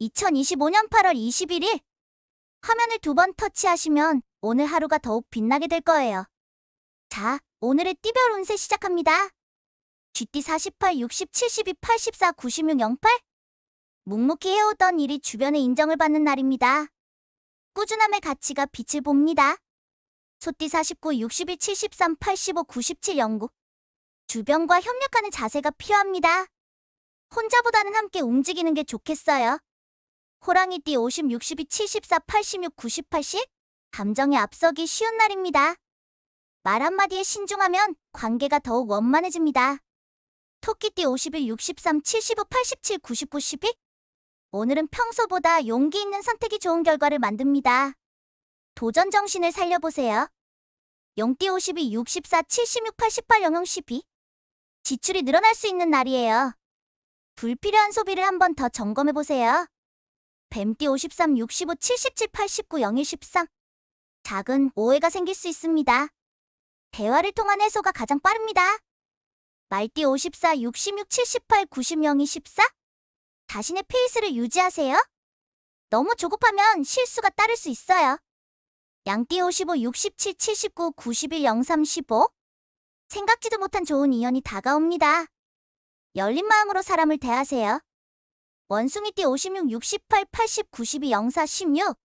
2025년 8월 21일 화면을 두 번 터치하시면 오늘 하루가 더욱 빛나게 될 거예요. 자, 오늘의 띠별 운세 시작합니다. GT 48, 60, 72, 84, 96, 08 묵묵히 해오던 일이 주변의 인정을 받는 날입니다. 꾸준함의 가치가 빛을 봅니다. 소띠 49, 61, 73, 85, 97, 09 주변과 협력하는 자세가 필요합니다. 혼자보다는 함께 움직이는 게 좋겠어요. 호랑이띠 50, 62, 74, 86, 90, 80 감정에 앞서기 쉬운 날입니다. 말 한마디에 신중하면 관계가 더욱 원만해집니다. 토끼띠 51, 63, 75, 87, 99, 12 오늘은 평소보다 용기 있는 선택이 좋은 결과를 만듭니다. 도전 정신을 살려보세요. 용띠 52, 64, 76, 88, 00, 12 지출이 늘어날 수 있는 날이에요. 불필요한 소비를 한 번 더 점검해보세요. 뱀띠 53, 65, 77, 89, 01, 13 작은 오해가 생길 수 있습니다. 대화를 통한 해소가 가장 빠릅니다. 말띠 54, 66, 78, 90, 02, 14 자신의 페이스를 유지하세요. 너무 조급하면 실수가 따를 수 있어요. 양띠 55, 67, 79, 91, 03, 15 생각지도 못한 좋은 인연이 다가옵니다. 열린 마음으로 사람을 대하세요. 원숭이띠 56, 68, 80, 92, 04, 16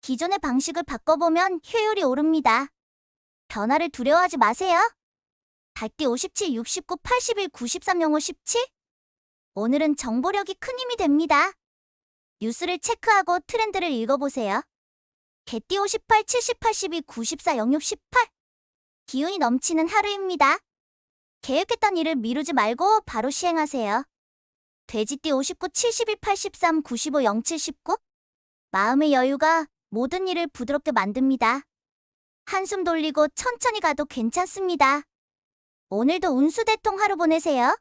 기존의 방식을 바꿔보면 효율이 오릅니다. 변화를 두려워하지 마세요. 달띠 57, 69, 81, 93, 05, 17 오늘은 정보력이 큰 힘이 됩니다. 뉴스를 체크하고 트렌드를 읽어보세요. 개띠 58, 70, 82, 94, 06, 18 기운이 넘치는 하루입니다. 계획했던 일을 미루지 말고 바로 시행하세요. 돼지띠 59, 71, 83, 95, 07, 19 마음의 여유가 모든 일을 부드럽게 만듭니다. 한숨 돌리고 천천히 가도 괜찮습니다. 오늘도 운수대통 하루 보내세요.